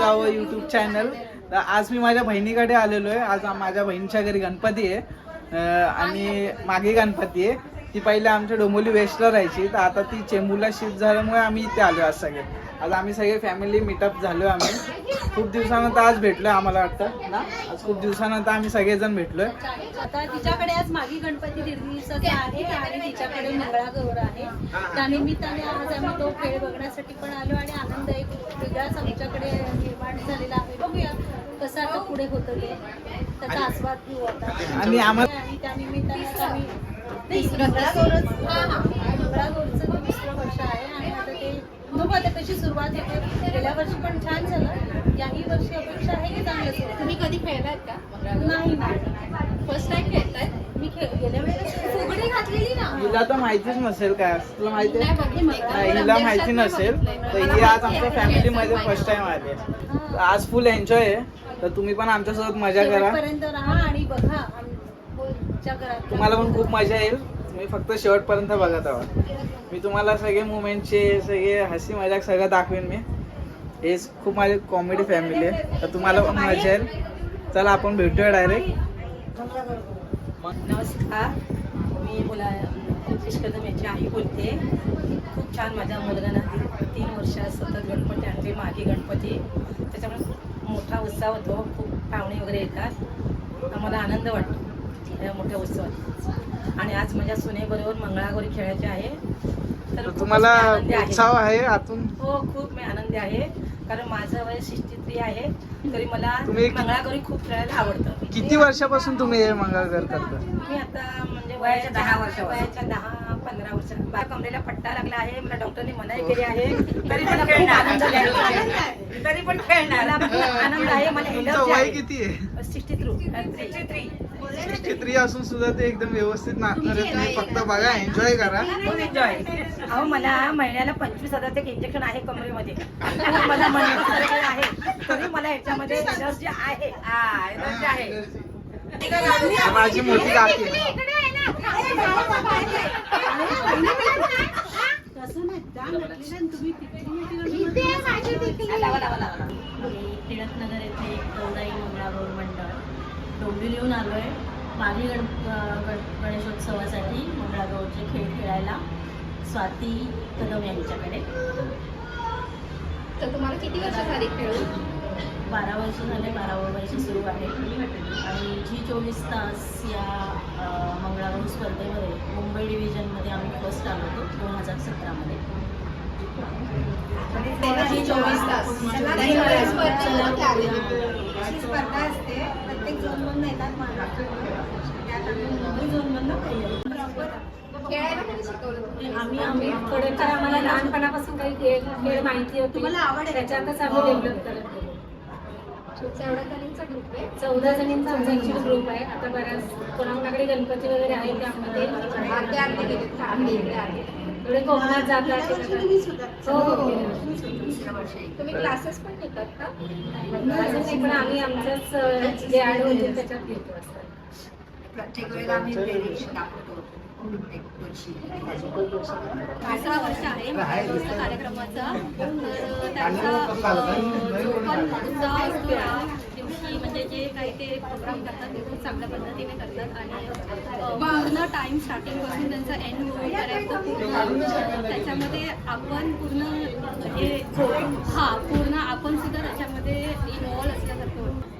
To our YouTube channel तर आज मी माझ्या बहिणीकडे आलेलो आहे. आज माझ्या बहिणीच्या घरी गणपती आहे. आणि मागे गणपती आहे. ती पहिले आमच्या डोंबोली वेस्टला राहायची. तर आता ती चेंबूला शिफ्ट झाल्यामुळे आम्ही इथे आलो आज सगळे. आज आम्ही सगळे फॅमिली मीटअप झालो आम्ही. खूप दिवसानंतर आज भेटलोय आम्हाला वाटतं ना? आज खूप दिवसानंतर आम्ही सगळेजण भेटलोय. आता तिच्याकडे आज मागी गणपती दीड दिवसाचा आहे आणि तिच्याकडे मंगळागौर आहे. त्यानिमित्ताने आज आम्ही तो खेळ बघण्यासाठी पण आलो आणि आनंद एक वेगळाच आमच्याकडे निर्माण झालेला आहे. बघूया कसं आता पुढे होतं ते त्याचा आस्वाद घेऊ आता. आणि आम्हाला आणि त्यानिमित्ताने आम्ही मंगळागौरच मंगळागौरचं दुसरं वर्ष आहे कशी सुरुवात होते गेल्या वर्षी पण छान झालं. याही वर्षी अपेक्षा आहे की चांगलं सुरू. तुम्ही कधी खेळलात का? नाही नाही. फर्स्ट टाइम खेळताय? मी खेळ गेल्या वेळेस फुगडी घातलेली ना. हिला तर माहितीच नसेल काय. तुला माहिती आहे? हिला माहिती नसेल. तर ही आज आमच्या फॅमिलीमध्ये फर्स्ट टाइम आली आहे. आज फुल एन्जॉय आहे. तर तुम्ही पण आमच्यासोबत मजा करा. राहा आणि बघा तुम्हाला पण खूप मजा येईल. तुम्ही फक्त शेवटपर्यंत बघत आहात. मी तुम्हाला सगळे मुमेंटचे सगळे हसी मजाक सगळं दाखवेन मी. हे खूप माझी कॉमेडी फॅमिली आहे. तर तुम्हाला पण मजा येईल. चला आपण भेटूया डायरेक्ट नमस्कार. मी मुला नितेश कदम यांची आई बोलते. खूप छान माझ्या मुलगांना ती- तीन वर्ष सतत गणपती आणते मागे गणपती. त्याच्यामुळे खूप मोठा उत्साह होतो. खूप पाहुणे वगैरे येतात. आम्हाला आनंद वाटतो. या मोठ्या उत्सवात. आणि आज माझ्या सुनेबरोबर मंगळागौरी खेळायचे आहे. तर तुम्हाला मी आनंदी आहे. उत्साह आहे आतून? हो खूप मी आनंदी आहे. कारण माझं वय सिक्स्टी थ्री आहे. तरी मला मंगळागौरी खूप खेळायला आवडतं. किती वर्षापासून तुम्ही हे मंगळागौर करता? मी आता म्हणजे वयाच्या दहा वर्ष वयाच्या दहा पंधरा वर्ष. कमरेला पट्टा लागला आहे. मला डॉक्टरने मनाई केली आहे. तरी मला खूप आनंद आहे. तरी पण खेळणार. आनंद आहे. मला किती आहे? Sixty through sixty three three असून सुद्धा ते एकदम व्यवस्थित नाचणार आहे तुम्ही फक्त बघा एन्जॉय करा. खूप एन्जॉय अहो मला महिन्याला पंचवीस हजारचं एक इंजेक्शन आहे कमरेमध्ये. खूप मला करायचं आहे. तरी मला याच्यामध्ये एनर्जी आहे. हा एनर्जी आहे. माझी मोठी काकी टिळकनगर येथे एक गौराई मंगळागौर मंडळ. डोंबिवलीहून आलो मागे गण गण- गणेशोत्सवासाठी मंगळागौरचे खेळ खेळायला स्वाती कदम यांच्याकडे. तर तुम्हाला किती वर्ष झाली खेळून? बारा वर्ष झाले बारावं वर्ष सुरू आहे. आणि जी चोवीस तास या मंगळागौर स्पर्धेमध्ये मुंबई डिव्हिजनमध्ये आम्ही फर्स्ट आलो होतो दोन हजार सतरामध्ये. चोवीस तास. स्पर्धा असते. प्रत्येक झोनमधून येतात महाराष्ट्रातून त्यात आम्ही? आम्ही आम्ही. थोडे तर आम्हाला लहानपणापासून काही खेळ खेळ माहिती होती. मला आवड त्याच्यातच आम्ही डेव्हलप करत गेलो चौदा जणींचा ग्रुप आहे? चौदा जणींचा आमचा ग्रुप आहे. आता बऱ्याच कोणाकडे गणपती वगैरे आहे त्यामध्ये इकडे थोडे कोकणात जातात हो हो तुम्ही क्लासेस पण घेतात का? असं नाही, पण आम्ही आमच्याच जे होते त्याच्यात घेतो असं. प्रत्येक वेळेला आम्ही दाखवतो. वर्षी. आहे. महाराष्ट्र कार्यक्रमाचा. तर त्यांचा जो पण उत्साह असतो या दिवशी म्हणजे जे काही ते प्रोग्राम करतात ते खूप चांगल्या पद्धतीने करतात आणि पूर्ण टाइम स्टार्टिंगपासून त्यांचा एंड होईपर्यंत पूर्ण त्याच्यामध्ये आपण पूर्ण हे हा पूर्ण आपण सुद्धा त्याच्यामध्ये इन्वॉल्व असल्यासारखं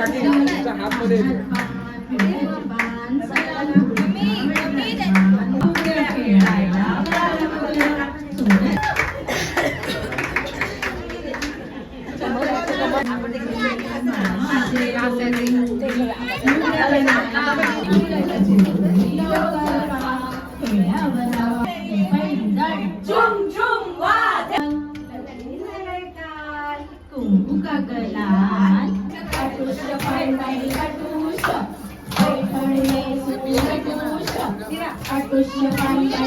काकी, काकी, तुमच्या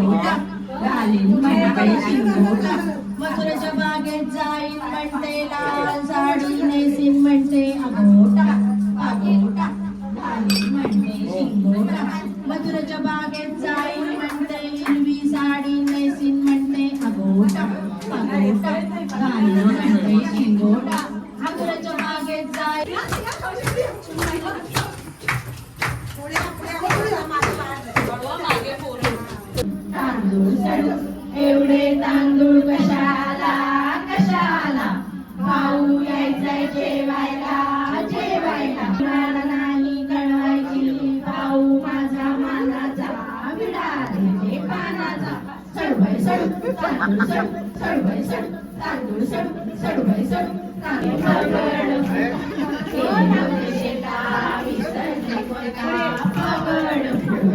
पैठणी उणे दिसाचे पाहुणे मथुरेच्या बागेत जाईन म्हणते लाल साडी नेसीन म्हणते अगोटा अगोटा घालीन म्हणते शिंगोटा. मथुरेच्या बागेत जाईन म्हणते हिरवी साडी नेसीन म्हणते अगोटा अगोटा घालीन म्हणते शिंगोटा. मथुरेच्या बागेत जाईन. जेवायला जेवायला. कुणाला नाही कळवायची भाऊ माझा मानाचा विडा देते पानाचा. सडवय सडू तांदूळ सडू सडवय सडू तांदूळ सडू सडवय सडू तांदूळ पगड फुल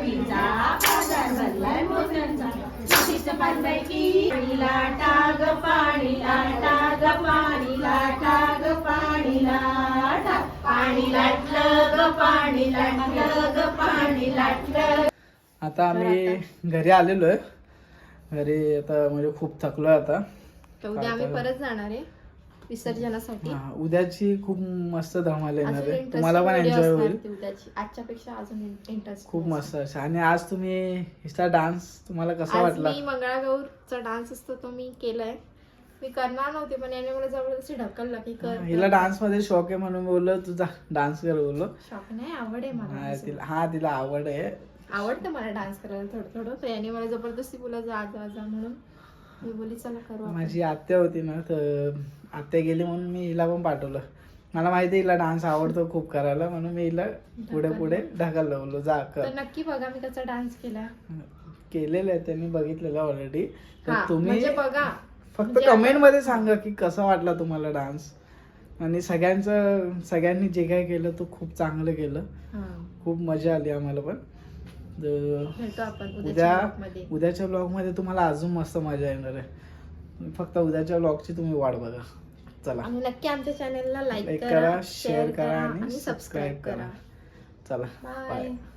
आमचा सरकीचा बाजार भरलाय मोत्यांचा. शेतीचं पानपैकी पाणी लाटा ग पाणी लाटा ग पाणी लाटा ग पाणी लाटा पाणी लाटलं ग पाणी लाटलं ग पाणी लाटलं आता? आम्ही घरी आलेलो आहे. घरी आता म्हणजे खूप थकलोय आता. तर उद्या आम्ही परत जाणार आहे. विसर्जनासाठी. हा, उद्याची खूप मस्त धमाल येणार अजून आहे तुम्हाला पण video एन्जॉय असणार होईल. ती उद्याची आजच्या पेक्षा अजून इंटरेस्ट खूप मस्त असे आणि आज तुम्ही हिचा डान्स तुम्हाला कसा आज वाटला? मी मंगळागौरचा डान्स असतो तो मी केलाय. मी करणार नव्हते पण याने मला जबरदस्ती ढकललं की कर हिला डान्समध्ये शौक आहे म्हणून बोललो तुझा डान्स कर बोललो. शॉक नाही आवड आहे मला हा. तिला हा तिला आवड आहे. आवडतं मला डान्स करायला थोडं थोडं तर याने मला जबरदस्ती बोला जा जा जा म्हणून. मी बोली चला करू आपण. माझी आत्या होती ना तर आत्या गेली म्हणून मी हिला पण पाठवलं. मला माहिती हिला डान्स आवडतो खूप करायला म्हणून मी हिला पुढे पुढे ढकललं बोललो जा कर. नक्की बघा मी कसा डान्स केला. केलेलं आहे त्यांनी बघितलेलं ऑलरेडी तर हा तुम्ही म्हणजे बघा फक्त म्हणजे कमेंटमध्ये सांगा की कसा वाटला तुम्हाला डान्स? आणि सगळ्यांचं सगळ्यांनी जे काय केलं तो खूप चांगलं केलं. हा. खूप मजा आली आम्हाला पण. उद्या उद्याच्या ब्लॉगमध्ये तुम्हाला अजून मस्त मजा येणार आहे. फक्त उद्याच्या ब्लॉगची तुम्ही वाट बघा. चला. नक्की आमच्या चॅनलला लाईक करा, share करा आणि सबस्क्राईब करा. चला. बाय